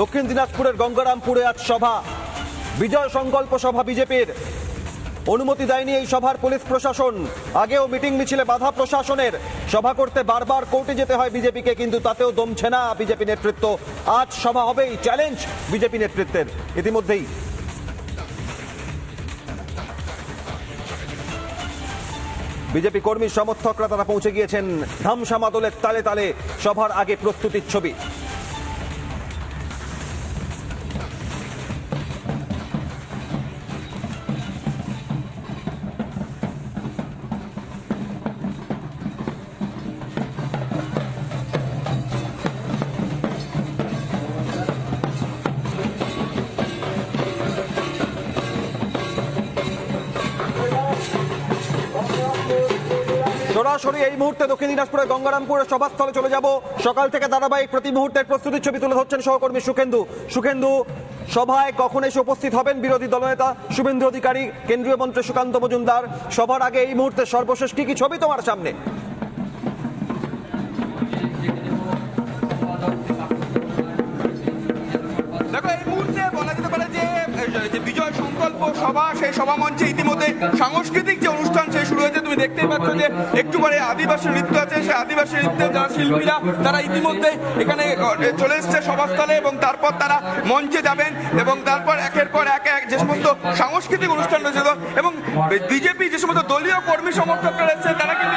দক্ষিণ দিনাজপুরের গঙ্গারামপুরে আজ সভা। বিজয় সংকল্প সভা বিজেপির। অনুমতি দেয়নি এই সভার পুলিশ প্রশাসন। আগেও মিটিং মিছিলে বাধা প্রশাসনের। সভা করতে বারবার কোর্টে যেতে হয় বিজেপিকে, কিন্তু তাতেও দমছে না বিজেপি নেতৃত্ব। আজ সভা হবেই, চ্যালেঞ্জ বিজেপি নেতৃত্বের। ইতিমধ্যেই। বিজেপি কর্মী সমর্থকরা তারা পৌঁছে গিয়েছেন। ধামসামা দলের তালে তালে সভার আগে প্রস্তুতির ছবি। সরাসরি এই মুহূর্তে দক্ষিণ দিনাজপুরের গঙ্গারামপুরের সভাস্থলে চলে যাব। সকাল থেকে ধারাবাহিক প্রতি মুহূর্তের প্রস্তুতির ছবি তুলে ধরছেন সহকর্মী সুখেন্দু। সুখেন্দু, সভায় কখন এসে উপস্থিত হবেন বিরোধী দলনেতা? শুভেন্দু অধিকারী, কেন্দ্রীয় মন্ত্রী সুকান্ত মজুমদার। সবার আগে এই মুহূর্তে সর্বশেষ কি কি ছবি তোমার সামনে? সংকল্প সভা, সেই সভা মঞ্চে ইতিমধ্যে সাংস্কৃতিক যে অনুষ্ঠান, সেই শুরু হয়েছে। তুমি দেখতেই পাচ্ছ যে একটু পরে আদিবাসী নৃত্য আছে। সেই আদিবাসী নৃত্যের যারা শিল্পীরা, তারা ইতিমধ্যে এখানে চলে এসছে সভাস্থলে এবং তারপর তারা মঞ্চে যাবেন এবং তারপর একের পর এক এক যে সমস্ত সাংস্কৃতিক অনুষ্ঠান রয়েছে এবং বিজেপি যে সমস্ত দলীয় কর্মী সমর্থকরা রয়েছে, তারা কিন্তু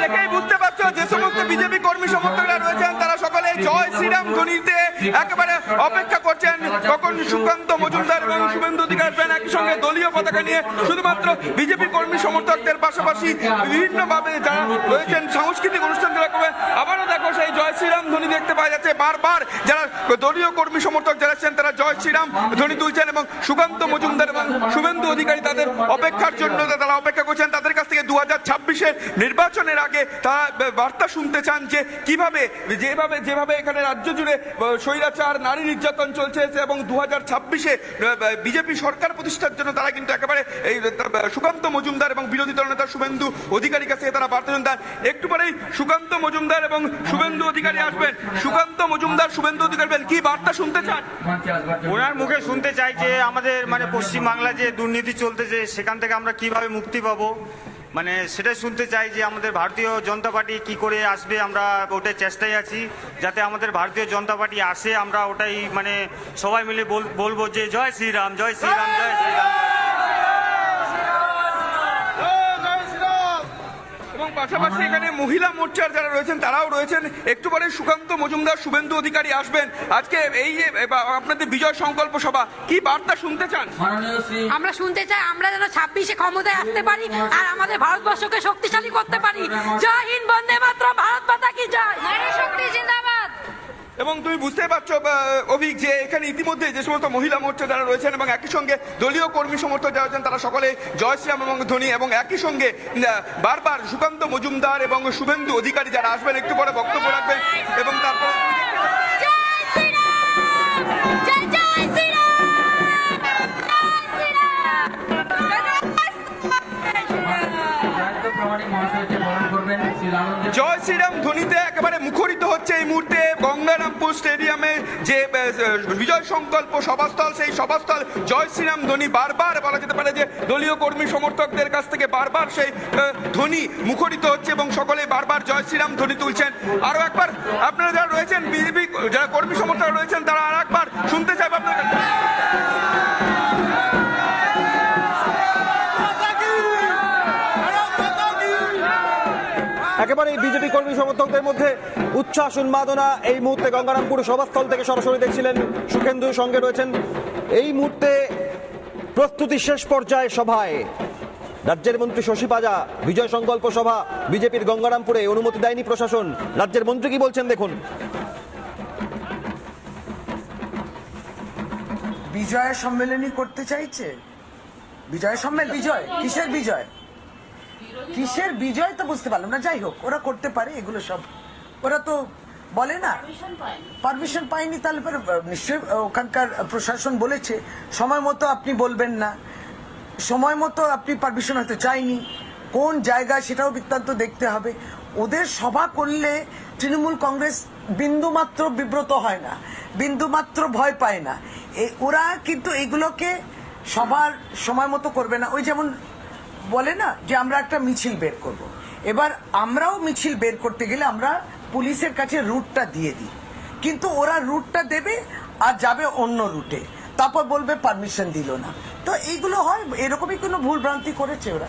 দেখেই বুঝতে পারছ যে সমস্ত বিজেপি কর্মী সমর্থকরা রয়েছেন তারা সকলে জয় শ্রীরাম ধ্বনিতে একেবারে অপেক্ষা করছেন কখন সুকান্ত মজুমদার এবং শুভেন্দু অধিকার আসবেন একই সঙ্গে দলীয় পতাকা নিয়ে শুধুমাত্র বিজেপি কর্মী সমর্থকদের পাশাপাশি বিভিন্ন ভাবে যারা রয়েছেন সাংস্কৃতিক অনুষ্ঠান যারা করবে আবারও দেখো সেই জয় শ্রীরাম ধ্বনি দেখতে পাওয়া যাচ্ছে। বারবার যারা দলীয় কর্মী সমর্থক যারা আছেন তারা জয় শ্রীরাম ধ্বনি তুলছেন এবং সুকান্ত মজুমদার এবং শুভেন্দু অধিকারী তাদের অপেক্ষার জন্য তারা অপেক্ষা করছেন তাদের দু হাজার নির্বাচনের আগে তারা বার্তা শুনতে চান যে কীভাবে, যেভাবে যেভাবে এখানে রাজ্য জুড়ে স্বৈরাচার, নারী নির্যাতন চলছে এবং দু হাজার ছাব্বিশে বিজেপি সরকার প্রতিষ্ঠার জন্য তারা কিন্তু একেবারে এই সুকান্ত মজুমদার এবং বিরোধী দলনেতা শুভেন্দু অধিকারী কাছে তারা বার্তা দেন। একটু পরেই সুকান্ত মজুমদার এবং শুভেন্দু অধিকারী আসবেন। সুকান্ত মজুমদার, শুভেন্দু অধিকারী। কি বার্তা শুনতে চান? ওনার মুখে শুনতে চাই যে আমাদের মানে পশ্চিমবাংলা যে দুর্নীতি চলতেছে, সেখান থেকে আমরা কীভাবে মুক্তি পাবো? মানে সেটাই শুনতে চাই যে আমাদের ভারতীয় জনতা পার্টি কি করে আসবে, আমরা ওটাই চেষ্টায় আছি। যাতে আমাদের ভারতীয় জনতা পার্টি আসে, আমরা ওটাই মানে সবাই মিলে বল- বলব যে জয় শ্রীরাম জয় শ্রীরাম জয় শ্রীরাম এবং পাশাপাশি এখানে মহিলা মোর্চার যারা রয়েছেন তারাও রয়েছেন। একটু পরে সুকান্ত মজুমদার শুভেন্দু অধিকারী আসবেন। আজকে এই যে আপনাদের বিজয় সংকল্প সভা কি বার্তা শুনতে চান? আমরা শুনতে চাই আমরা যেন ছাব্বিশে ক্ষমতায় আসতে পারি আর আমাদের ভারতবর্ষকে শক্তিশালী করতে পারি। জয় হিন্দ বন্দে মাত্র ভারত মাতা কি জয়? শক্তি জিন্দাবাদ। এবং তুমি বুঝতে পারছ অভিক যে এখানে ইতিমধ্যে যে সমস্ত মহিলা মোর্চা যারা রয়েছেন এবং একই সঙ্গে দলীয় কর্মী সমর্থক যারা রয়েছেন তারা সকলে জয় শ্রীরাম এবং ধনী এবং একই সঙ্গে বারবার সুকান্ত মজুমদার এবং শুভেন্দু অধিকারী যারা আসবেন একটু পরে বক্তব্য রাখবেন এবং তারপরে প্রমাণিক মহাশয় জয় শ্রীরাম ধ্বনিতে একেবারে মুখরিত হচ্ছে এই মুহূর্তে গঙ্গারামপুর স্টেডিয়ামে যে বিজয় সংকল্প সভাস্থল, সেই সভাস্থল জয় শ্রীরাম ধ্বনি বারবার বলা যেতে পারে যে দলীয় কর্মী সমর্থকদের কাছ থেকে বারবার সেই ধ্বনি মুখরিত হচ্ছে এবং সকলে বারবার জয় শ্রীরাম ধ্বনি তুলছেন। আরও একবার আপনারা যারা রয়েছেন, বিজেপি, যারা কর্মী সমর্থক রয়েছেন, তারা আর একবার শুনতে চাইবে আপনার একেবারে বিজেপি কর্মী সমর্থকদের মধ্যে উচ্ছ্বাস, উন্মাদনা। এই মুহূর্তে গঙ্গারামপুর সভাস্থল থেকে সরাসরি দেখছিলেন সুখেন্দু, সঙ্গে রয়েছেন এই মুহূর্তে প্রস্তুতি শেষ পর্যায়ে সভায় রাজ্যের মন্ত্রী শশী পাজা, বিজয় সংকল্প সভা, বিজেপির গঙ্গারামপুরে অনুমতি দেয়নি প্রশাসন। রাজ্যের মন্ত্রী কি বলছেন দেখুন। বিজয় সম্মেলনী করতে চাইছে? বিজয় সম্মেলন? বিজয়? কিসের বিজয়? কিসের বিজয় তো বুঝতে পারলাম না। যাই হোক ওরা করতে পারে এগুলো সব। ওরা তো বলে না। পারমিশন পায়নি। তাহলে পরে, নিশ্চয়ই ওখানকার প্রশাসন বলেছে। সময় মতো আপনি বলবেন না। সময় মতো আপনি পারমিশন হয়তো চাইনি। কোন জায়গায় সেটাও বৃত্তান্ত দেখতে হবে। ওদের সভা করলে তৃণমূল কংগ্রেস বিন্দুমাত্র বিব্রত হয় না। বিন্দুমাত্র ভয় পায় না। ওরা কিন্তু এগুলোকে সবার সময় মতো করবে না। ওই যেমন বলে না যে আমরা একটা মিছিল বের করব। এবার আমরাও মিছিল বের করতে গেলে আমরা পুলিশের কাছে রুটটা দিয়ে দিই। কিন্তু ওরা রুটটা দেবে আর যাবে অন্য রুটে। তারপর বলবে পারমিশন দিল না। তো এইগুলো হয়, এরকমই কোনো ভুল ভ্রান্তি করেছে ওরা।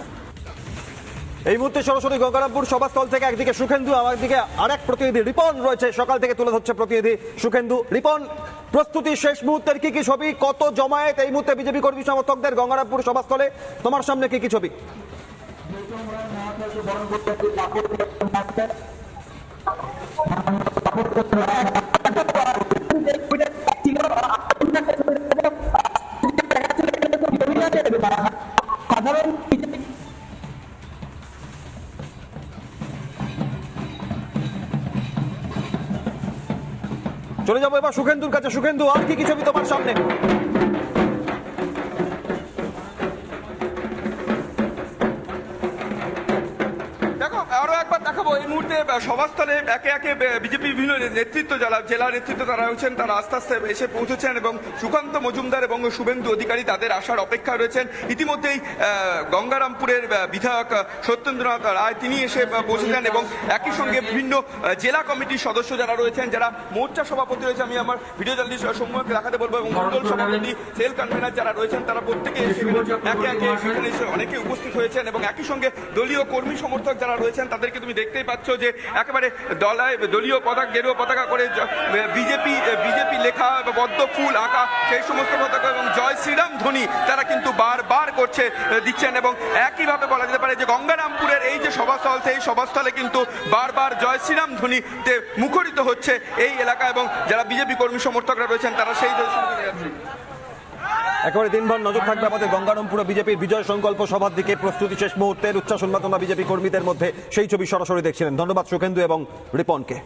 এই মুহূর্তে সরাসরি গঙ্গারামপুর সভাস্থল থেকে একদিকে সুখেন্দু আমার দিকে আরেক প্রতিনিধি রিপন রয়েছে। সকাল থেকে তুলে ধরছে প্রতিনিধি সুখেন্দু। রিপন প্রস্তুতি শেষ মুহূর্তের কি কি ছবি? কত জমায়েত? এই মুহূর্তে বিজেপি কর্মী সমর্থকদের গঙ্গারামপুর সভাস্থলে। তোমার সামনে কি কি ছবি? চলে যাব এবার সুখেন্দুর কাছে। সুখেন্দু আর কি কি ছবি তোমার সামনে? এই মুহূর্তে সভাস্থলে একে একে বিজেপি বিভিন্ন নেতৃত্ব যারা জেলা নেতৃত্ব তারা রয়েছেন তারা আস্তে আস্তে এসে পৌঁছেছেন এবং সুকান্ত মজুমদার এবং শুভেন্দু অধিকারী তাদের আসার অপেক্ষা রয়েছেন। ইতিমধ্যেই গঙ্গারামপুরের বিধায়ক সত্যেন্দ্রনাথ রায় তিনি এসে পৌঁছেছেন এবং একই সঙ্গে বিভিন্ন জেলা কমিটির সদস্য যারা রয়েছেন যারা মোর্চা সভাপতি রয়েছে আমি আমার ভিডিও জার্নালিস্ট সম্মুখে দেখাতে বলব এবং মন্ডল সভাপতি। সেল কনভেনার যারা রয়েছেন তারা প্রত্যেকে একে একে সেখানে এসে অনেকে উপস্থিত হয়েছেন এবং একই সঙ্গে দলীয় কর্মী সমর্থক যারা রয়েছেন তাদেরকে তুমি দেখতেই পাচ্ছ যে একেবারে দলায় দলীয় পতাকা, গেরুয়া পতাকা করে বিজেপি বিজেপি লেখা বা পদ্ম ফুল আঁকা সেই সমস্ত পতাকা এবং জয় শ্রীরাম ধ্বনি তারা কিন্তু বারবার করছে, দিচ্ছেন এবং একইভাবে বলা যেতে পারে যে গঙ্গারামপুরের এই যে সভাস্থল, সেই সভাস্থলে কিন্তু বারবার জয় শ্রীরাম ধ্বনিতে মুখরিত হচ্ছে এই এলাকা এবং যারা বিজেপি কর্মী সমর্থকরা রয়েছেন তারা সেই একেবারে দিনভর নজর থাকবে আমাদের গঙ্গারামপুরে বিজেপির বিজয় সংকল্প সভার দিকে। প্রস্তুতি শেষ মুহূর্তের উচ্ছ্বাস উন্মাদনা বিজেপি কর্মীদের মধ্যে সেই ছবি সরাসরি দেখছিলেন। ধন্যবাদ সুখেন্দু এবং রিপনকে।